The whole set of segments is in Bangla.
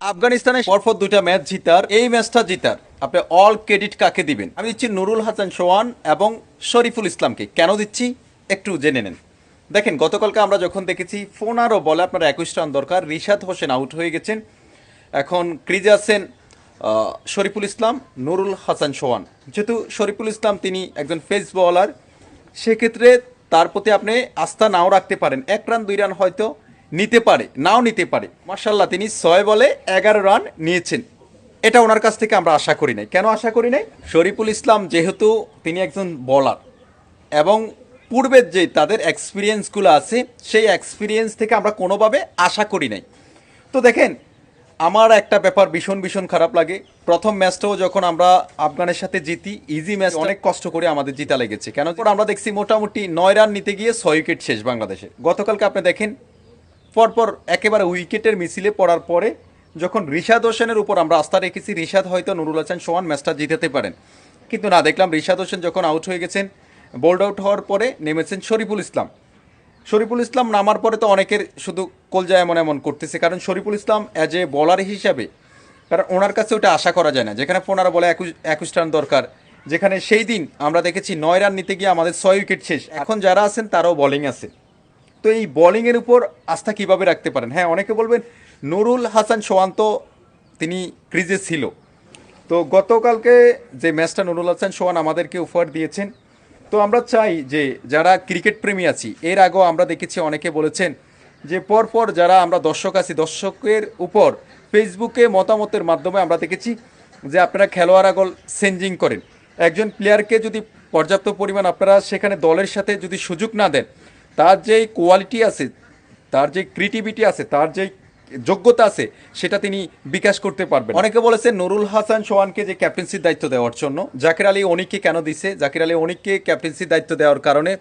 আফগানিস্তানের পরপর দুইটা ম্যাচ জিতার, এই ম্যাচটা জিতার। আপনি অল ক্রেডিট কাকে দিবেন? আমি দিচ্ছি নুরুল হাসান সোয়ান এবং শরীফুল ইসলামকে। কেন দিচ্ছি? একটু জেনে নেন। দেখেন, গতকালকে আমরা যখন দেখেছি পনেরো বলে আপনার একুশ রান দরকার, রিশাদ হোসেন আউট হয়ে গেছেন। এখন ক্রিজে আছেন শরীফুল ইসলাম, নুরুল হাসান সোয়ান যেহেতু শরীফুল ইসলাম তিনি একজন ফেস বলার সেক্ষেত্রে তার প্রতি আপনি আস্থা নাও রাখতে পারেন। এক রান, দুই রান হয়তো নিতে পারে নাও নিতে পারে। মার্শাল্লাহ তিনি ছয় বলে এগারো রান নিয়েছেন। এটা ওনার কাছ থেকে আমরা আশা করি নাই। কেন আশা করি নাই? শরীফুল ইসলাম যেহেতু তিনি একজন বলার এবং পূর্বের যে তাদের এক্সপিরিয়েন্সগুলো আছে সেই এক্সপিরিয়েন্স থেকে আমরা কোনোভাবে আশা করি নাই। তো দেখেন আমার একটা ব্যাপার ভীষণ ভীষণ খারাপ লাগে। প্রথম ম্যাচটাও যখন আমরা আফগানের সাথে জিতি ইজি ম্যাচ অনেক কষ্ট করে আমাদের জিতা লেগেছে। কেন? আমরা দেখছি মোটামুটি নয় রান নিতে গিয়ে ছয় উইকেট শেষ বাংলাদেশে গতকালকে আপনি দেখেন পরপর একেবারে উইকেটের মিছিলে পড়ার পরে যখন রিশাদ হোসেনের উপর আমরা আস্থা রেখেছি, রিশাদ হয়তো নুরুল হাসান, সোহান, ম্যাচটা জিতাতে পারেন। কিন্তু না, দেখলাম রিশাদ হোসেন যখন আউট হয়ে গেছেন বোল্ড আউট হওয়ার পরে নেমেছেন শরীফুল ইসলাম। শরীফুল ইসলাম নামার পরে তো অনেকের শুধু কলজা এমন এমন করতেছে, কারণ শরীফুল ইসলাম অ্যাজ এ বলার হিসাবে, কারণ ওনার কাছে ওটা আশা করা যায় না। যেখানে পনেরো বলে একুশ একুশ রান দরকার, যেখানে সেই দিন আমরা দেখেছি নয় রান নিতে গিয়ে আমাদের ছয় উইকেট শেষ। এখন যারা আছেন, তারাও বোলিং আছে। তো এই বোলিংয়ের উপর আস্থা কীভাবে রাখতে পারেন? হ্যাঁ অনেকে বলবেন নুরুল হাসান সোয়ান তো তিনি ক্রিজে ছিল। তো গতকালকে যে ম্যাচটা নুরুল হাসান সোহান আমাদেরকে উপহার দিয়েছেন। তো আমরা চাই যে যারা ক্রিকেট প্রেমী আছি, এর আগেও আমরা দেখেছি অনেকে বলেছেন যে পরপর যারা আমরা দর্শক আছি, দর্শকের উপর ফেসবুকে মতামতের মাধ্যমে আমরা দেখেছি যে আপনারা খেলোয়াড় আগল চেঞ্জিং করেন। একজন প্লেয়ারকে যদি পর্যাপ্ত পরিমাণ আপনারা সেখানে দলের সাথে যদি সুযোগ না দেন তার যেই কোয়ালিটি আছে, তার যে ক্রিয়েটিভিটি আছে, তার যে যোগ্যতা আছে, সেটা তিনি বিকাশ করতে পারবেন। অনেকে বলেছে নুরুল হাসান সোহানকে যে ক্যাপ্টেন্সির দায়িত্ব দেওয়ার জন্য, জাকির আলী অনিককে কেন দিছে? জাকির আলী অনিককে ক্যাপ্টেন্সির দায়িত্ব দেওয়ার কারণে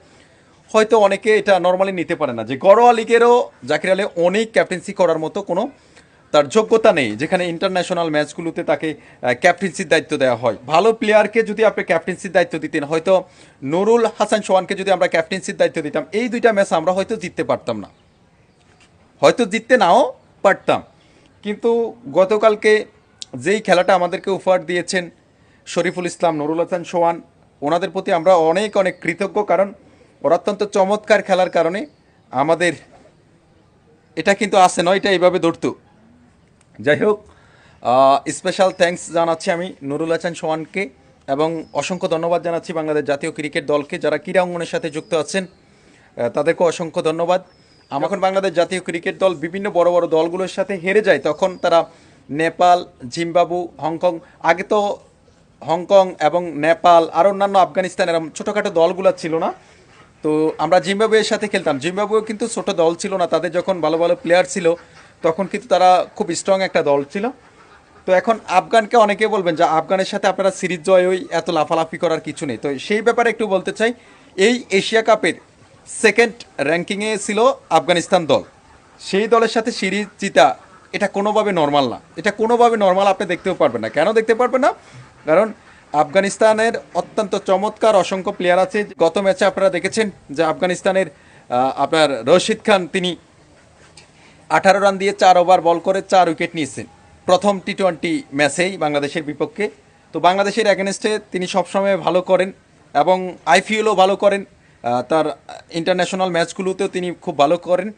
হয়তো অনেকে এটা নর্মালি নিতে পারে না। যে গড়োয়া লিগেরও জাকির আলী অনেক ক্যাপ্টেন্সি করার মতো কোনো তার যোগ্যতা নেই, যেখানে ইন্টারন্যাশনাল ম্যাচগুলোতে তাকে ক্যাপ্টেন্সির দায়িত্ব দেওয়া হয়। ভালো প্লেয়ারকে যদি আপনি ক্যাপ্টেন্সির দায়িত্ব দিতেন, হয়তো নুরুল হাসান সোহানকে যদি আমরা ক্যাপ্টেন্সির দায়িত্ব দিতাম, এই দুইটা ম্যাচ আমরা হয়তো জিততে পারতাম না। হয়তো জিততে নাও পারতাম। কিন্তু গতকালকে যেই খেলাটা আমাদেরকে উপহার দিয়েছেন শরীফুল ইসলাম, নুরুল হাসান সোহান, ওনাদের প্রতি আমরা অনেক অনেক কৃতজ্ঞ, কারণ ওরা অত্যন্ত চমৎকার খেলার কারণে আমাদের, এটা কিন্তু আসে নয়, এটা এইভাবে ধরতো। যাই হোক স্পেশাল থ্যাঙ্কস জানাচ্ছি আমি নুরুল হাসান সোহানকে এবং অসংখ্য ধন্যবাদ জানাচ্ছি বাংলাদেশ জাতীয় ক্রিকেট দলকে যারা ক্রীড়া অঙ্গনের সাথে যুক্ত আছেন তাদেরকে অসংখ্য ধন্যবাদ। যখন বাংলাদেশ জাতীয় ক্রিকেট দল বিভিন্ন বড় বড় দলগুলোর সাথে হেরে যায়, তখন তারা নেপাল, জিম্বাবু, হংকং, আগে তো হংকং এবং নেপাল আর অন্যান্য আফগানিস্তান এরকম ছোটোখাটো দলগুলো ছিল না। তো আমরা জিম্বাবুয়ের সাথে খেলতাম। জিম্বাবুয়ে কিন্তু ছোট দল ছিল না, তাদের যখন ভালো ভালো প্লেয়ার ছিল তখন কিন্তু তারা খুব স্ট্রং একটা দল ছিল। তো এখন আফগানকে অনেকে বলবেন যে আফগানের সাথে আপনারা সিরিজ জয় ওই এত লাফালাফি করার কিছু নেই। তো সেই ব্যাপারে একটু বলতে চাই, এই এশিয়া কাপের সেকেন্ড র্যাঙ্কিংয়ে ছিল আফগানিস্তান দল। সেই দলের সাথে সিরিজ জিতা এটা কোনোভাবে নর্মাল না। এটা কোনোভাবে নর্মাল আপনি দেখতেও পারবেন না। কেন দেখতে পারবেন না? কারণ আফগানিস্তানের অত্যন্ত চমৎকার অসংখ্য প্লেয়ার আছে। গত ম্যাচে আপনারা দেখেছেন যে আফগানিস্তানের আপনার রশিদ খান তিনি আঠারো রান দিয়ে চার ওভার বল করে চার উইকেট নিয়েছেন। প্রথম টি টোয়েন্টি ম্যাচেই বাংলাদেশের বিপক্ষে। তো বাংলাদেশের অ্যাগেনস্টে তিনি সবসময় ভালো করেন এবং আইপিএলও ভালো করেন। তার ইন্টারন্যাশনাল ম্যাচগুলোতেও তিনি খুব ভালো করেন।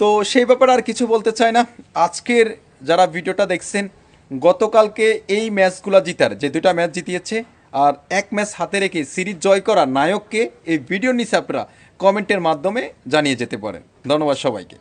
তো সেই ব্যাপারে আর কিছু বলতে চাই না। আজকের যারা ভিডিওটা দেখছেন, গতকালকে এই ম্যাচগুলো জিতার, যে দুটা ম্যাচ জিতিয়েছে, আর এক ম্যাচ হাতে রেখে সিরিজ জয় করা নায়ককে এই ভিডিও নিচে আপনারা কমেন্টের মাধ্যমে জানিয়ে যেতে পারেন। ধন্যবাদ সবাইকে।